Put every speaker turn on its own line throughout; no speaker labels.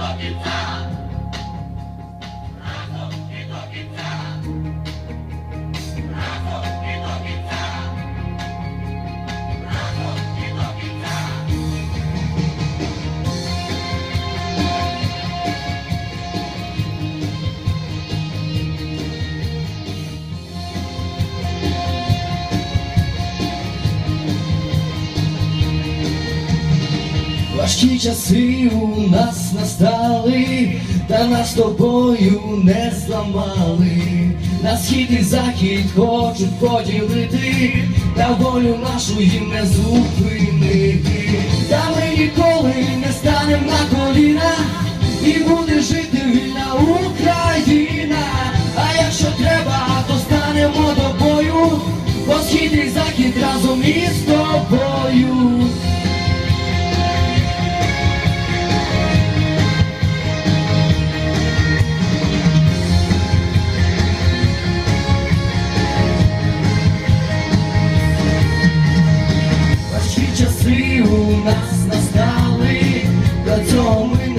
hipócrita. Важкі часи у нас настали, та нас тобою не зламали. На схід і захід хочуть поділити, та волю нашу їм не зупинити. Та ми ніколи не станем на коліна, і буде жити вільна Україна. А якщо треба, то станемо до бою, бо схід і захід разом із тобою.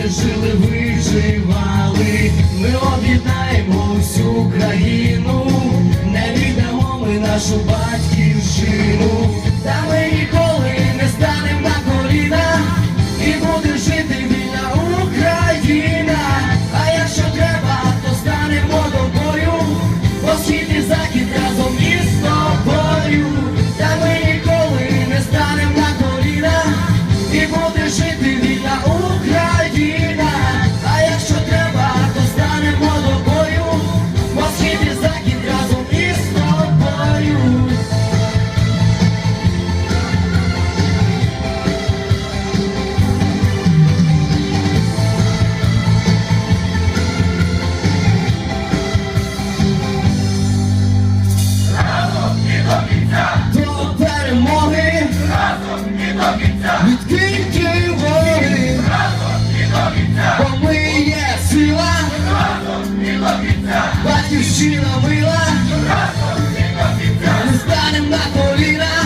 Не жили, виживали. Ми об'єднаємо всю країну, не віддамо ми нашу батьківщину. Батьківщина мила, не станем на коліна,